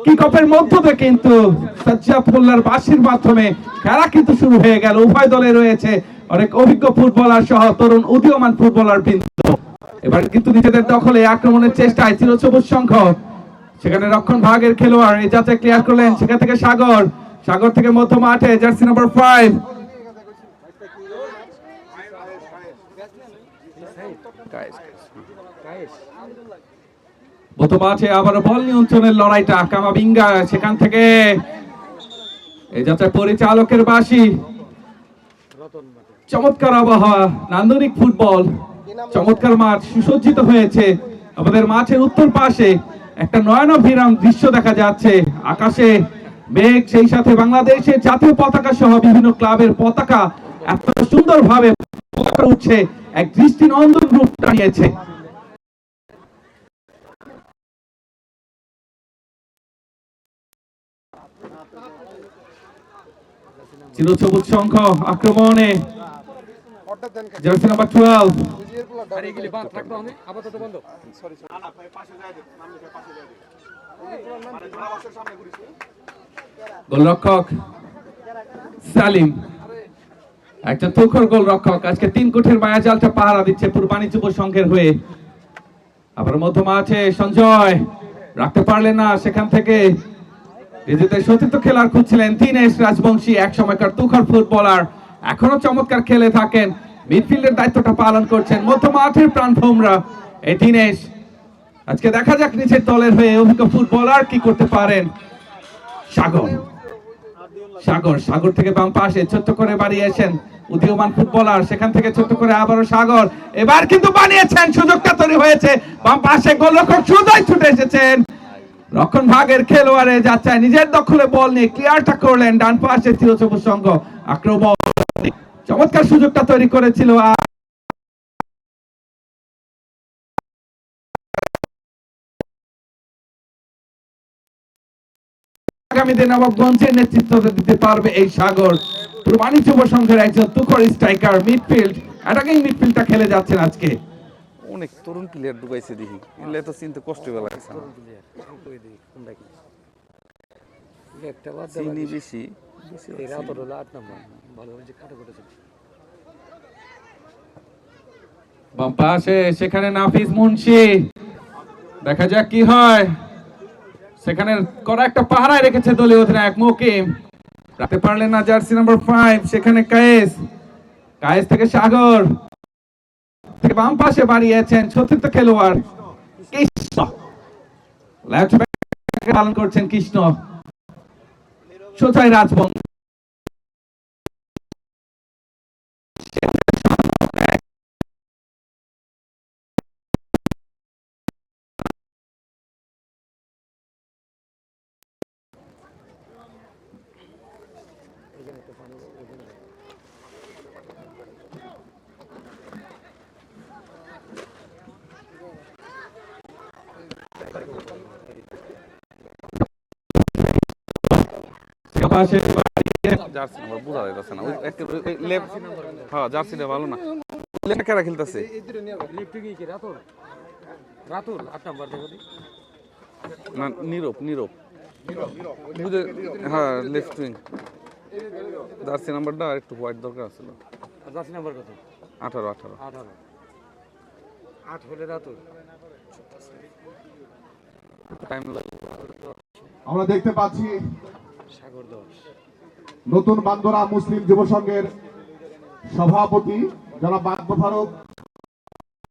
Kick অফের মধ্য দিয়ে কিন্তু সাজ্জাদুল্লাহর বাসির মাধ্যমে খেলা কিন্তু শুরু হয়ে গেল উভয় দলে রয়েছে অনেক অভিজ্ঞ ফুটবলার সহ তরুণ উদীয়মান ফুটবলার বৃন্দ এবার কিন্তু নিজেদের দখলে আক্রমণের চেষ্টায় চিরসবুজ সংঘ সেখানে রক্ষণ ভাগের খেলোয়াড় এই যাত্রা ক্লিয়ার করলেন সেখান থেকে সাগর সাগর থেকে মধ্য মাঠে জার্সি নাম্বার ফাইভ মধ্য মাঠে আবার বল নিয়ন্ত্রণের লড়াইটা সেখান থেকে। এই পরিচালকের বাসি চমৎকার আবহাওয়া, নান্দনিক ফুটবল। চমৎকার মাঠ সুসজ্জিত হয়েছে। আমাদের মাঠের উত্তর পাশে একটা নয়নাভিরাম দৃশ্য দেখা যাচ্ছে। আকাশে মেঘ, সেই সাথে বাংলাদেশের জাতীয় পতাকা সহ বিভিন্ন ক্লাবের পতাকা এত সুন্দরভাবে উঠছে। এক দৃষ্টিনন্দন রূপ দাঁড়িয়েছে। আক্রমণে জার্সি নাম্বার টুয়েলভ গোলরক্ষক সালিম। একটা তুখর গোলরক্ষক। আজকে তিন কোটির মায়া জালটা পাহারা দিচ্ছে পূর্বাণী যুব সংঘের হয়ে। আবার মধ্য মাঠে সঞ্জয়। রাখতে পারলেন না সেখান থেকে। নিজেদের সতীর্থ খেলার খুঁজছিলেন দীনেশ রাজবংশী এক ফুটবলার, এখনও চমৎকার খেলে থাকেন। মিডফিল্ডের দায়িত্বটা পালন করছেন মধ্য মাঠের এই দীনেশ, আজকে দেখা যাক দলের হয়ে অভিজ্ঞ ফুটবলার কি করতে পারেন। সাগর সাগর সাগর থেকে বাম পাশে ছোট্ট করে বাড়িয়েছেন উদীয়মান ফুটবলার, সেখান থেকে ছোট্ট করে আবারও সাগর। এবার কিন্তু বানিয়েছেন, সুযোগটা তৈরি হয়েছে। বাম পাশে গোলরক্ষক সুদয় ছুটে এসেছেন। রক্ষণ ভাগের খেলোয়াড়ে যাচ্ছে নিজের দখলে বল নিয়ে ক্লিয়ারটা করলেন ডান পাশে চিরসবুজ সংঘ আক্রমণ। চমৎকার সুযোগটা তৈরি করেছিল নেতৃত্ব দিতে পারবে এই সাগর। প্রমাণী যুব সংঘের একজন তুখর স্ট্রাইকার মিডফিল্ড অ্যাটাকিং মিডফিল্ডটা খেলে যাচ্ছেন আজকে। অনেক তরুণ প্লেয়ার ঢুকাইছে দেখি। এগুলো তো চিনতে কষ্ট হয়ে লাগছে। চিনি বেশি। বাম পাশে সেখানে নাফিস মুন্সি। দেখা যাক কি হয়। সেখানে করা একটা পাহারায় রেখেছে দলীয় অধিনায়ক মুকিম। রাতে পারলেন না জার্সি নাম্বার ফাইভ সেখানে কায়েস। কায়েস থেকে সাগর। থেকে বাম পাশে বাড়িয়েছেন চতুর্থ খেলোয়াড় কৃষ্ণ। লেফট পালন করছেন কৃষ্ণ। সোচাই রাজবংশ। জার্সি নাম্বার বোঝা যাইতেছে না। লেফট হ্যাঁ জার্সিটা ভালো না। লেফট কেরা খেলতেছে? লিফটে কি কি রাতুল রাতুল আট নম্বর দেখো না নীরব নীরব। বুঝে হ্যাঁ লেফট উইং। জার্সি নাম্বারটা একটু হোয়াইট দরকার ছিল জার্সি নাম্বার কত আঠারো আঠারো। আঠারো আট হলে রাতুল টাইম লাগে আমরা দেখতে পাচ্ছি নতুন বান্দরা মুসলিম যুব সংঘের সভাপতি যারা বাদ ফারুক।